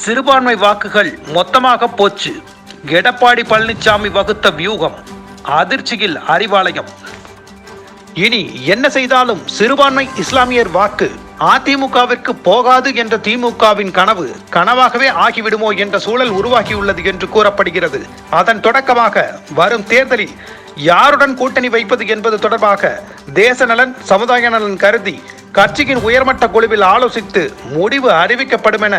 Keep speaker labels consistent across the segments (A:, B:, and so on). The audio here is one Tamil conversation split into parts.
A: சிறுபான்மை வாக்குகள் மொத்தமாக போச்சு. எடப்பாடி பழனிசாமி வகுத்த வியூகம் அதிர்ச்சியில் அறிவாலயம். இனி என்ன செய்தாலும் சிறுபான்மை இஸ்லாமியர் வாக்கு அதிமுகவிற்கு போகாது என்ற திமுகவின் கனவு கனவாகவே ஆகிவிடுமோ என்ற சூழல் உருவாகியுள்ளது என்று கூறப்படுகிறது. அதன் தொடக்கமாக வரும் தேர்தலில் யாருடன் கூட்டணி வைப்பது என்பது தொடர்பாக தேச நலன் சமுதாய நலன் கருதி கட்சியின் உயர்மட்ட குழுவில் ஆலோசித்து முடிவு அறிவிக்கப்படும் என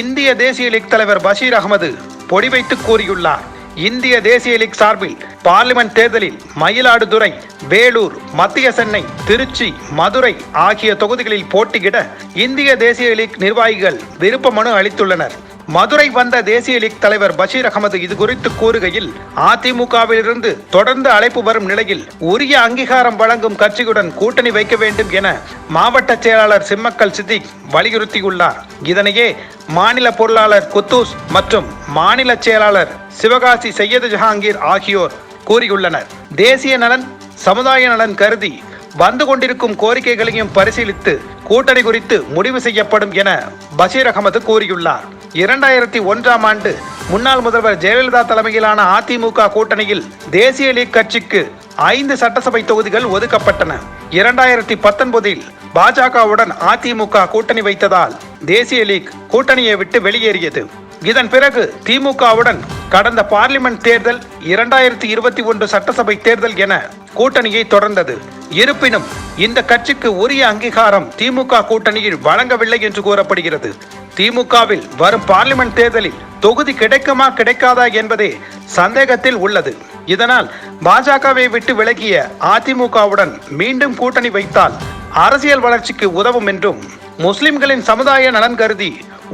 A: இந்திய தேசிய லீக் தலைவர் பஷீர் அகமது பொடி வைத்து கூறியுள்ளார். இந்திய தேசிய லீக் சார்பில் பார்லிமெண்ட் தேர்தலில் மயிலாடுதுறை வேலூர் மத்திய சென்னை திருச்சி மதுரை ஆகிய தொகுதிகளில் போட்டியிட இந்திய தேசிய லீக் நிர்வாகிகள் விருப்ப மனு அளித்துள்ளனர். மதுரை வந்த தேசிய லீக் தலைவர் பஷீர் அகமது இது குறித்து கூறுகையில் அதிமுகவிலிருந்து தொடர்ந்து அழைப்பு வரும் நிலையில் உரிய அங்கீகாரம் வழங்கும் கட்சியுடன் கூட்டணி வைக்க வேண்டும் என மாவட்ட செயலாளர் சிம்மக்கல் சித்திக் வலியுறுத்தியுள்ளார். இதனையே மாநில பொருளாளர் குத்தூஸ் மற்றும் மாநில செயலாளர் சிவகாசி சையது ஜஹாங்கீர் ஆகியோர் கூறியுள்ளனர். தேசிய நலன் சமுதாய நலன் கருதி வந்து கொண்டிருக்கும் கோரிக்கைகளையும் பரிசீலித்து கூட்டணி குறித்து முடிவு செய்யப்படும் என பஷீர் அகமது கூறியுள்ளார். இரண்டாயிரத்தி ஒன்றாம் ஆண்டு முன்னாள் முதல்வர் ஜெயலலிதா தலைமையிலான அதிமுக கூட்டணியில் தேசிய லீக் கட்சிக்கு ஐந்து சட்டசபை தொகுதிகள் ஒதுக்கப்பட்டன. இரண்டாயிரத்தி பத்தொன்பதில் பாஜகவுடன் அதிமுக கூட்டணி வைத்ததால் தேசிய லீக் கூட்டணியை விட்டு வெளியேறியது. இதன் பிறகு திமுகவுடன் கடந்த பார்லிமெண்ட் தேர்தல் இரண்டாயிரத்தி இருபத்தி ஒன்று சட்டசபை தேர்தல் என கூட்டணியை தொடர்ந்தது. இருப்பினும் இந்த கட்சிக்கு உரிய அங்கீகாரம் திமுக கூட்டணியில் வழங்கவில்லை என்று கூறப்படுகிறது. திமுகவில் வரும் பார்லிமெண்ட் தேர்தலில் தொகுதி கிடைக்குமா கிடைக்காதா என்பதே சந்தேகத்தில் உள்ளது. இதனால் பாஜகவை விட்டு விலகிய அதிமுகவுடன் மீண்டும் கூட்டணி வைத்தால் அரசியல் வளர்ச்சிக்கு உதவும் என்றும் முஸ்லிம்களின் சமுதாய நலன் கருதி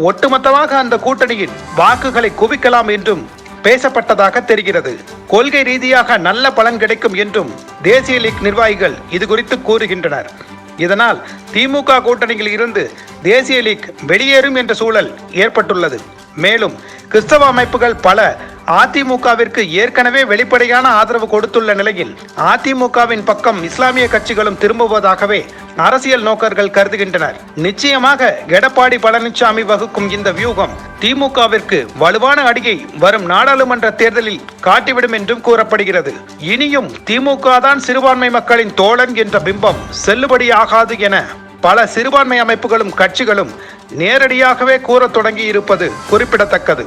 A: ஒட்டுமொத்தமாக அந்த கூட்டணியின் வாக்குகளை குவிக்கலாம் என்றும் பேசப்பட்டதாக தெரிகிறது. கொள்கை ரீதியாக நல்ல பலன் கிடைக்கும் என்றும் தேசிய லீக் நிர்வாகிகள் இது குறித்து கூறுகின்றனர். இதனால் திமுக கூட்டணியில் இருந்து தேசிய லீக் வெளியேறும் என்ற சூழல் ஏற்பட்டுள்ளது. மேலும் கிறிஸ்தவ அமைப்புகள் பல அதிமுகவிற்கு ஏற்கனவே வெளிப்படையான ஆதரவு கொடுத்துள்ள நிலையில் அதிமுகவின் பக்கம் இஸ்லாமிய கட்சிகளும் திரும்புவதாகவே அரசியல் நோக்கர்கள் கருதுகின்றனர். நிச்சயமாக எடப்பாடி பழனிசாமி வகுக்கும் இந்த வியூகம் திமுகவிற்கு வலுவான அடியை வரும் நாடாளுமன்ற தேர்தலில் காட்டிவிடும் என்றும் கூறப்படுகிறது. இனியும் திமுக தான் சிறுபான்மை மக்களின் தோழன் என்ற பிம்பம் செல்லுபடியாகாது என பல சிறுபான்மை அமைப்புகளும் கட்சிகளும் நேரடியாகவே கூறத் தொடங்கி இருப்பது குறிப்பிடத்தக்கது.